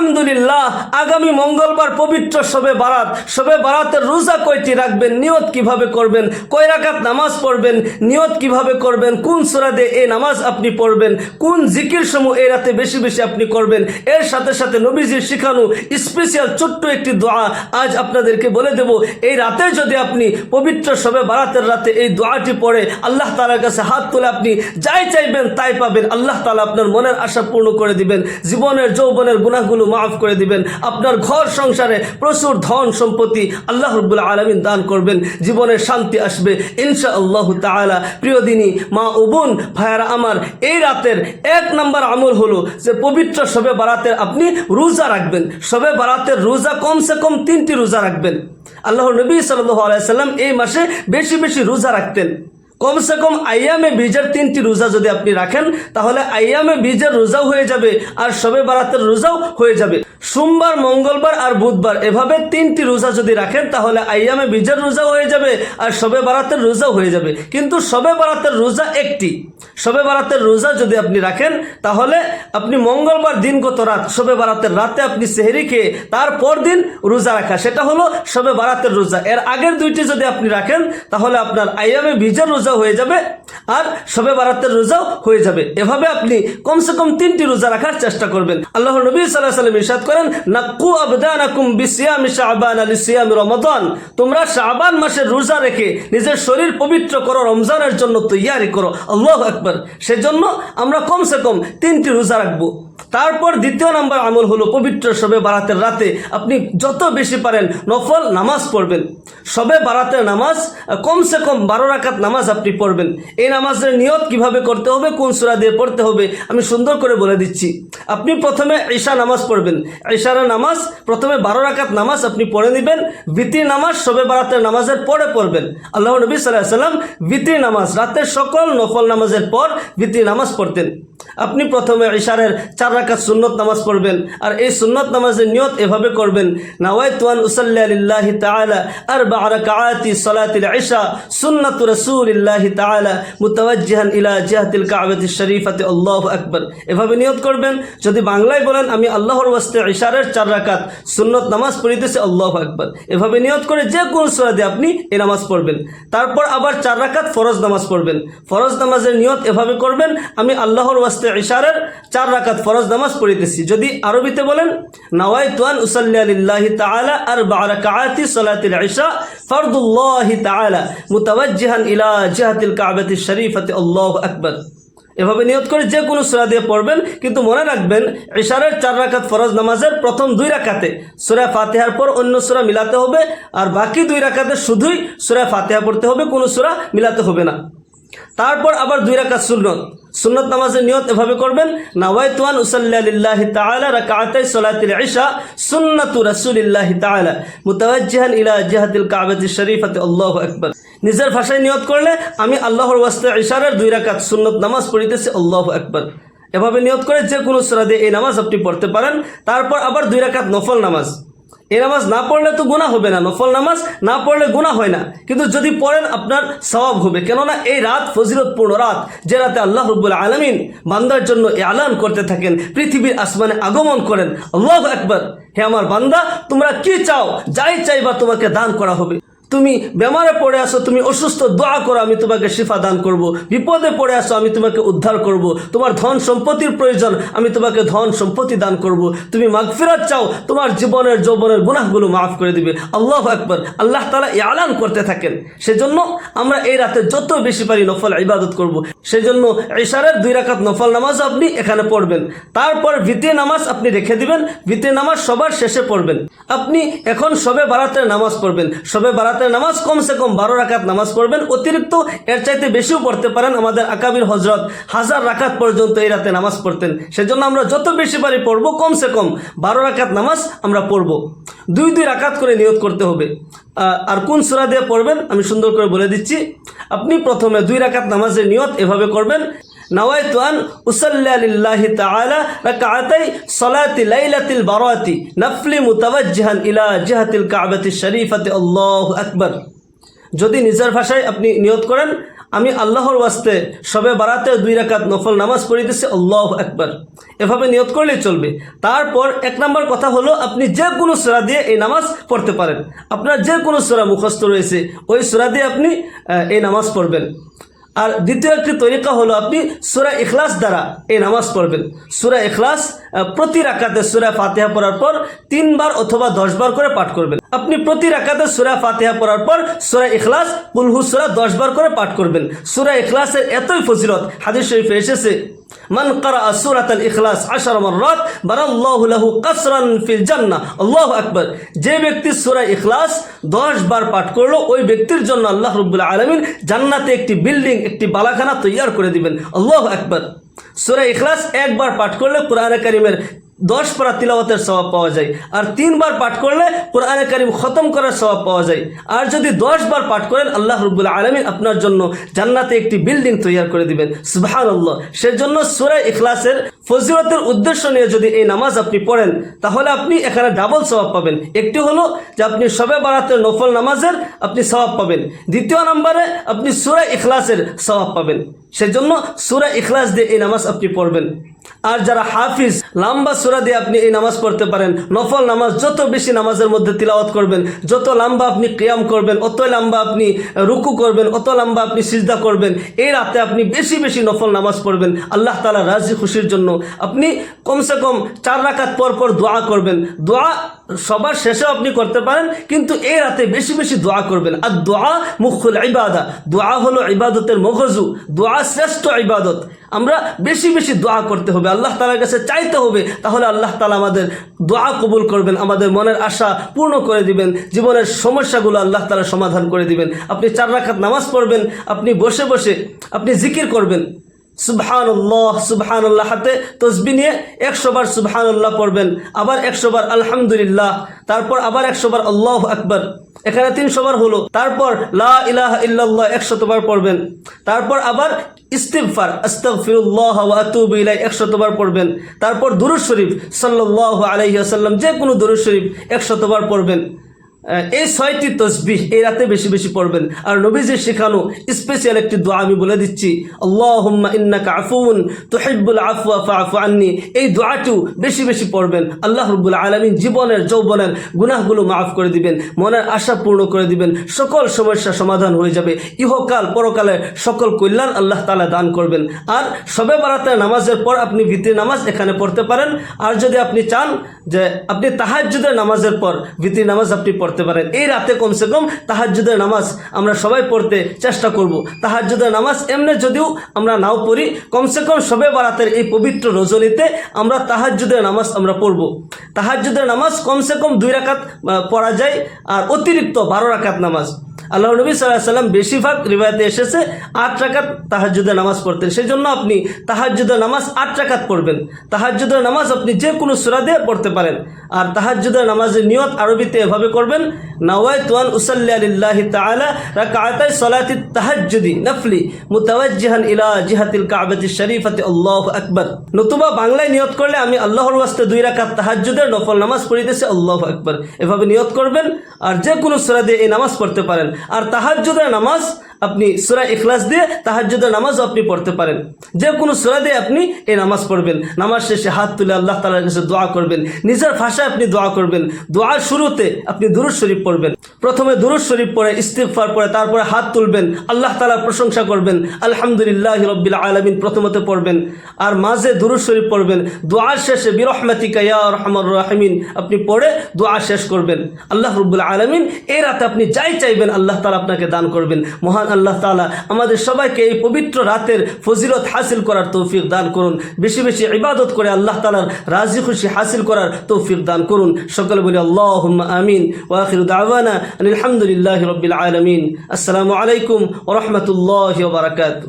আলহামদুলিল্লাহ, আগামী মঙ্গলবার পবিত্র শবে বারাত। শবে বারাতের রোজা কয়টি রাখবেন, নিয়ত কীভাবে করবেন, কয় রাকাত নামাজ পড়বেন, নিয়ত কীভাবে করবেন, কোন সুরাদে এই নামাজ আপনি পড়বেন, কোন জিকির সমূহ এই রাতে বেশি বেশি আপনি করবেন, এর সাথে সাথে নবীজির শিখানো স্পেশাল ছোট্ট একটি দোয়া আজ আপনাদেরকে বলে দেব। এই রাতে যদি আপনি পবিত্র শবে বারাতের রাতে এই দোয়াটি পড়ে, আল্লাহ তালার কাছে হাত তুলে আপনি যাই চাইবেন তাই পাবেন। আল্লাহ তালা আপনার মনের আশা পূর্ণ করে দিবেন। জীবনের যৌবনের গুণাগুলো মাফ করে দিবেন। আপনার ঘর সংসারে প্রচুর ধন সম্পত্তি আল্লাহ রব্বুল আলমিন দান করবেন। জীবনের শান্তি আসবে। ইনশা আল্লাহ তালা প্রিয় দিনী, মা ও বোন, ভাইয়ারা আমার, এই রাতের এক নম্বর আমল হলো যে পবিত্র সবে বারাতের আপনি রোজা রাখবেন। সবে বারাতের রোজা কমসে কম তিনটি রোজা রাখবেন। আল্লাহ নবী সাল্লাহ এই মাসে বেশি বেশি রোজা রাখতেন। কমসে কম আইয়ামে বীজের তিনটি রোজা যদি আপনি রাখেন, তাহলে আইয়ামে বীজের রোজাও হয়ে যাবে আর শবে বারাতের রোজাও হয়ে যাবে। সোমবার, মঙ্গলবার আর বুধবার এভাবে তিনটি রোজা যদি রাখেন, তাহলে আইয়ামে বীজের রোজাও হয়ে যাবে আর শবে বারাতের রোজাও হয়ে যাবে। কিন্তু শবে বারাতের রোজা একটি। শবে বারাতের রোজা যদি আপনি রাখেন, তাহলে আপনি মঙ্গলবার দিনগত রাত, শবে বারাতের রাতে আপনি সেহেরি খেয়ে তারপর দিন রোজা রাখা। সেটা হলো শবে বারাতের রোজা। এর আগের দুইটি যদি আপনি রাখেন, তাহলে আপনার আইয়ামে বীজের রোজা হয়ে যাবে আর শবে বারাতের রোজাও হয়ে যাবে। এভাবে আপনি কমসে কম তিনটি রোজা রাখার চেষ্টা করবেন। আল্লাহ নবী সাল্লাহ সাল্লাম ইরশাদ করেন, নাক্কু আবদানাকুম বিসিয়াম শাবান আলি সিয়াম রমাদান। তোমরা শাবান মাসের রোজা রেখে নিজের শরীর পবিত্র করো, রমজানের জন্য তৈয়ারি করো। আল্লাহ আকবার। সেজন্য আমরা কমসে কম তিনটি রোজা রাখব। তারপর দ্বিতীয় নাম্বার আমল হলো পবিত্র শবে বারাতের রাতে আপনি যত বেশি পারেন নফল নামাজ পড়বেন। শবে বারাতের নামাজ কমসে কম বারো রাকাত নামাজ আপনি পড়বেন। এই নামাজের নিয়ত কীভাবে করতে হবে, কোন সুরা দিয়ে পড়তে হবে, আমি সুন্দর করে বলে দিচ্ছি। আপনি প্রথমে ঈশা নামাজ পড়বেন। ঈশার নামাজ, প্রথমে বারো রাকাত নামাজ আপনি পড়ে নেবেন, ভিতির নামাজ সবে বারাতের নামাজের পরে পড়বেন। আল্লাহ নবী সাল্লাহ সাল্লাম ভিতির নামাজ, রাতের সকল নফল নামাজের পর ভিতির নামাজ পড়তেন। আপনি প্রথমে ইশারের চার রাকাত সুন্নত নামাজ পড়বেন। আর এই সুন্নত নামাজের নিয়ত এভাবে করবেন এভাবে নিয়ত করবেন, যদি বাংলায় বলেন, আমি আল্লাহর ওয়াস্তে ইশারের চার রাকাত সুন্নত নামাজ পড়িতেছি। আল্লাহু আকবার। এভাবে নিয়ত করে যে কোন আপনি এই নামাজ পড়বেন। তারপর আবার চার রাকাত ফরজ নামাজ পড়বেন। ফরজ নামাজের নিয়ত এভাবে করবেন, আমি আল্লাহর ওয়াস্তে ইশারের চার রাকাত ফরজ নামাজ পড়িতেছি। যদি আরবিতে বলেন নাওয়াই তুয়ান উসাল্লাহ তাআলা আর বারাকাতি সালাতিল ইশা ফরদুল্লাহ তাআলা মুতাওয়াজ্জিহান ইলা জিহাতিল কাবাতি শরীফাতি। আল্লাহু আকবার। এভাবে নিয়ত করে যে কোনো সুরা দিয়ে পড়বেন, কিন্তু মনে রাখবেন, ইশারের চার রাকাত ফরজ নামাজের প্রথম দুই রাকাতে সুরা ফাতেহার পর অন্য সুরা মিলাতে হবে, আর বাকি দুই রাকাতে শুধুই সুরা ফাতেহা পড়তে হবে, কোনো সুরা মিলাতে হবে না। তারপর আবার দুই রাকাত সুন্নত। সুন্নত নামাজের নিয়ত এভাবে করবেন, নাওয়াইতুয়ান উসাল্লাহ তাআলা রাকাতাই সালাতিল ইশা সুন্নাতু রাসূলিল্লাহ তাআলা, মুতাওয়াজ্জিহান ইলা জিহাতিল আল্লাহু আকবার। নিজের ভাষায় নিয়ত করলে আমি আল্লাহর ওয়াস্তে ইশারের দুই রাকাত সুন্নত নামাজ পড়িতেছি, আল্লাহু আকবার। এভাবে নিয়ত করে যে কোনো সূরা দিয়ে এই নামাজ আপনি পড়তে পারেন, তারপর আবার দুই রাকাত নফল নামাজ। এই নামাজ না পড়লে তো গুণা হবে না, নফল নামাজ না পড়লে গুণা হয় না। কিন্তু যদি পড়েন, আপনার স্বভাব হবে। কেননা এই রাত ফজিরতপূর্ণ রাত, যে রাতে আল্লাহ রব্বুল আলমিন বান্দার জন্য এলান করতে থাকেন, পৃথিবীর আসমানে আগমন করেন, আল্লাহ একবার হে আমার বান্দা, তোমরা কি চাও? যাই চাইবা তোমাকে দান করা হবে। তুমি বেমারে পড়ে আসো তুমি অসুস্থ, দোয়া করো, আমি তোমাকে শিফা দান করব। বিপদে পড়ে আসো আমি তোমাকে উদ্ধার করব। তোমার ধন সম্পত্তির প্রয়োজন, আমি তোমাকে ধন সম্পত্তি দান করব। তুমি মাগফিরাত চাও, তোমার জীবনের যৌবনের গুনাহগুলো মাফ করে দিবে। আল্লাহ আকবর। আল্লাহ তালা আলান করতে থাকেন। সেজন্য আমরা এই রাতে যত বেশি পারি নফল ইবাদত করব। সেজন্য ইশারের দুই রাকাত নফল নামাজ আপনি এখানে পড়বেন। তারপর ভিতে নামাজ আপনি রেখে দিবেন। ভিতে নামাজ সবার শেষে পড়বেন। আপনি এখন সবে বারাতের নামাজ পড়বেন। সবে বারাতের নামাজ কমসে কম বারো রাকাত নামাজ পড়বেন। অতিরিক্ত এর চাইতে বেশিও পড়তে পারেন আমাদের আকাবির হজরত হাজার রাকাত পর্যন্ত এই রাতে নামাজ পড়তেন। সেজন্য আমরা যত বেশি পারি পড়ব কমসে কম বারো রাকাত নামাজ আমরা পড়ব। দুই দুই রাকাত করে নিয়ত করতে হবে। আর কোন সুরা দিয়ে পড়বেন? আমি সুন্দর করে বলে দিচ্ছি। আপনি প্রথমে দুই রাকাত নামাজের নিয়ত এভাবে করবেন। নাওয়াইতু আন উসাল্লি লিল্লাহি তাআলা রাকাআতাই সলাতি লাইলাতিল বারাতি নাফলি মুতাওয়াজ্জিহান ইলা জিহাতিল কাবাতিশ শরীফাতি। আল্লাহু আকবর। যদি নিজের ভাষায় আপনি নিয়ত করেন, আমি আল্লাহর ওয়াস্তে সবে বারাতে দুই রাকাত নফল নামাজ পড়িতেছি আল্লাহ একবার এভাবে নিয়ত করলেই চলবে। তারপর এক নম্বর কথা হলো, আপনি যে কোনো সোরা দিয়ে এই নামাজ পড়তে পারেন। আপনার যে কোনো সোরা মুখস্থ রয়েছে, ওই সোরা দিয়ে আপনি এই নামাজ পড়বেন। আর দ্বিতীয় একটি তরিকা হলো আপনি সুরা ইখলাস দ্বারা এই নামাজ পড়বেন। সুরা ইখলাস প্রতি রাকাতে সুরা ফাতেহা পড়ার পর তিনবার অথবা দশবার করে পাঠ করবেন। আপনি প্রতি রাকাতে সুরা ফাতেহা পড়ার পর সুরা ইখলাস কুলহু সুরা দশবার করে পাঠ করবেন। সুরা ইখলাসের এতই ফজিলত, হাদিস শরীফে এসেছে যে ব্যক্তি সূরা ইখলাস 10 বার পাঠ করল, ওই ব্যক্তির জন্য আল্লাহ রাব্বুল আলামিন জান্নাতে একটি বিল্ডিং, একটি বালাখানা তৈয়ার করে দিবেন। আল্লাহু আকবার। সূরা ইখলাস একবার পাঠ করলে কোরআন কারীমের দশ পারা তিলাওয়াতের স্বভাব পাওয়া যায়। আর তিনবার পাঠ করলে কোরআনে কারিম খতম করার স্বভাব পাওয়া যায়। আর যদি দশ বার পাঠ করেন, আল্লাহ রবুল্লা আলমিন আপনার জন্য জান্নাতে একটি বিল্ডিং তৈরি করে দিবেন। সুবাহ সেজন্য সুরাই ইখলাসের ফজিলতের উদ্দেশ্য নিয়ে যদি এই নামাজ আপনি পড়েন, তাহলে আপনি এখানে ডাবল স্বভাব পাবেন। একটি হলো যে আপনি সবে বারাতের নফল নামাজের আপনি স্বভাব পাবেন। দ্বিতীয় নম্বরে আপনি সুরা ইখলাসের স্বভাব পাবেন। সেজন্য সুরা ইখলাস দিয়ে এই নামাজ আপনি পড়বেন। আর যারা হাফিজ, লম্বা সুরা দিয়ে আপনি এই নামাজ পড়তে পারেন, নফল নামাজ যত বেশি নামাজের মধ্যে তিলাওয়াত করবেন, যত লম্বা আপনি কিয়াম করবেন, অত লম্বা আপনি রুকু করবেন, অত লম্বা আপনি সিজদা করবেন, এই রাতে আপনি বেশি বেশি নফল নামাজ পড়বেন। আল্লাহ তালা রাজি খুশির জন্য আপনি কমসে কম চার রাকাত পর পর দোয়া করবেন। দোয়া সবার শেষেও আপনি করতে পারেন, কিন্তু এই রাতে বেশি বেশি দোয়া করবেন। আর দোয়া মুখুল ইবাদা। দোয়া হলো ইবাদতের মগজু। দোয়া শ্রেষ্ঠ ইবাদত। আমরা বেশি বেশি দোয়া করতে হবে। আল্লাহ তালার কাছে চাইতে হবে। তাহলে আল্লাহ তালা আমাদের দোয়া কবুল করবেন, আমাদের মনের আশা পূর্ণ করে দিবেন, জীবনের সমস্যাগুলো আল্লাহ তালা সমাধান করে দিবেন। আপনি চার রাখাত নামাজ পড়বেন, আপনি বসে বসে আপনি জিকির করবেন। সুবহানুল্লাহ সুবহানুল্লাহ হাতে তসবি নিয়ে একশো বার সুবহানুল্লাহ পড়বেন, আবার একশো বার আলহামদুলিল্লাহ, তারপর আবার একশো বার আল্লাহ আকবর, এখানে তিনশো বার হলো, তারপর লা ইলাহা ইল্লাল্লাহ একশতবার পড়বেন, তারপর আবার ইস্তিগফার, আস্তাগফিরুল্লাহ ওয়া আতুবু ইলাই একশতবার পড়বেন, তারপর দুরূদ শরীফ সাল্লাল্লাহু আলাইহি ওয়াসাল্লাম যে কোনো দুরূদ শরীফ একশতবার পড়বেন। এই ছয়টি তসবিহ এই রাতে বেশি বেশি পড়বেন। আর নবীজি শেখানো স্পেশাল একটি দোয়া আমি বলে দিচ্ছি, আল্লাহুম্মা ইন্নাকা আফুন ফাআফু আন্নি। এই দোয়াটিও বেশি বেশি পড়বেন। আল্লাহ রাব্বুল আলামিন জীবনের যৌবনের গুনাহগুলো মাফ করে দিবেন, মনের আশা পূর্ণ করে দিবেন, সকল সমস্যা সমাধান হয়ে যাবে। ইহকাল পরকালে সকল কল্যাণ আল্লাহ তাআলা দান করবেন। আর সবে বারাতের নামাজের পর আপনি ভিতরি নামাজ এখানে পড়তে পারেন। আর যদি আপনি চান যে আপনি তাহাজ্জুদের নামাজের পর ভিতরি নামাজ আপনি পড়তে পারেন এই রাতে কমসে কম তাহাজুদের নামাজ আমরা সবাই পড়তে চেষ্টা করব। তাহাজুদের নামাজ এমনি যদিও আমরা নাও পড়ি, কমসে কম সবে বারাতের এই পবিত্র রজনীতে আমরা তাহাজ্জুদের নামাজ আমরা পড়ব। তাহাজ্জুদের নামাজ কমসে কম দুই রাকাত পড়া যায়, আর অতিরিক্ত বারো রাকাত নামাজ। আল্লাহ নবী সাল্লাহ সাল্লাম বেশিরভাগ রিবায়তে এসেছে আট রাকাত তাহাজ্জুদের নামাজ পড়তেন। সেই জন্য আপনি তাহাজ্জুদের নামাজ আট রাকাত পড়বেন। তাহাজ্জুদের নামাজ আপনি যে কোনো সুরা দিয়ে পড়তে পারেন। আর তাহাজ্জুদের নামাজের নিয়ত আরবিতে এভাবে করবেন নাওয়াই তুয়ান উসাল্লি আলিল্লাহি তাআলা রাকাতাই সলাতি তাহাজ্জুদি নফলি মুতাওয়াজ্জিহান ইলা জিহাতিল কাবাতি শরীফাতি আল্লাহু আকবার। নতুবা বাংলায় নিয়ত করলে আমি আল্লাহর ওয়াস্তে দুই রাকাত তাহাজ্জুদের নফল নামাজ পড়িতেছে, আল্লাহ আকবার। এভাবে নিয়ত করবেন, আর যে কোনো সুরা দিয়ে এই নামাজ পড়তে পারেন। আর তাহাজ্জুদের নামাজ আপনি সুরা ইখলাস দিয়ে তাহাজ্জুদের নামাজও আপনি পড়তে পারেন। যে কোনো সুরা দিয়ে আপনি এই নামাজ পড়বেন। নামাজ শেষে হাত তুলে আল্লাহ তালার কাছে দোয়া করবেন। নিজের ভাষায় আপনি দোয়া করবেন। দোয়ার শুরুতে আপনি দুরুদ শরীফ পড়বেন। প্রথমে দুরুদ শরীফ পড়ে, ইস্তিগফার পড়ে, তারপরে হাত তুলবেন। আল্লাহ তালার প্রশংসা করবেন। আলহামদুলিল্লাহ রব্বিল আলমিন প্রথমত পড়বেন। আর মাঝে দুরুদ শরীফ পড়বেন। দোয়ার শেষে বিরহমাতিকা ইয়া রহমান রাহিমিন আপনি পড়ে দোয়া শেষ করবেন। আল্লাহ রব্বুল আলমিন এই রাতে আপনি যাই চাইবেন, আল্লাহ তালা আপনাকে দান করবেন। মহান আল্লাহ তালা আমাদের সবাইকে এই পবিত্র রাতের ফজিলত হাসিল করার তৌফিক দান করুন। বেশি বেশি ইবাদত করে আল্লাহ তালার রাজি খুশি হাসিল করার তৌফিক দান করুন। সকলে বলি আল্লাহ আমিন। ওয়াখির দাওয়ানা আলহামদুলিল্লাহ রবিল আলমিন। আসসালামু আলাইকুম ওরহমতুল্লাহ বারাকাত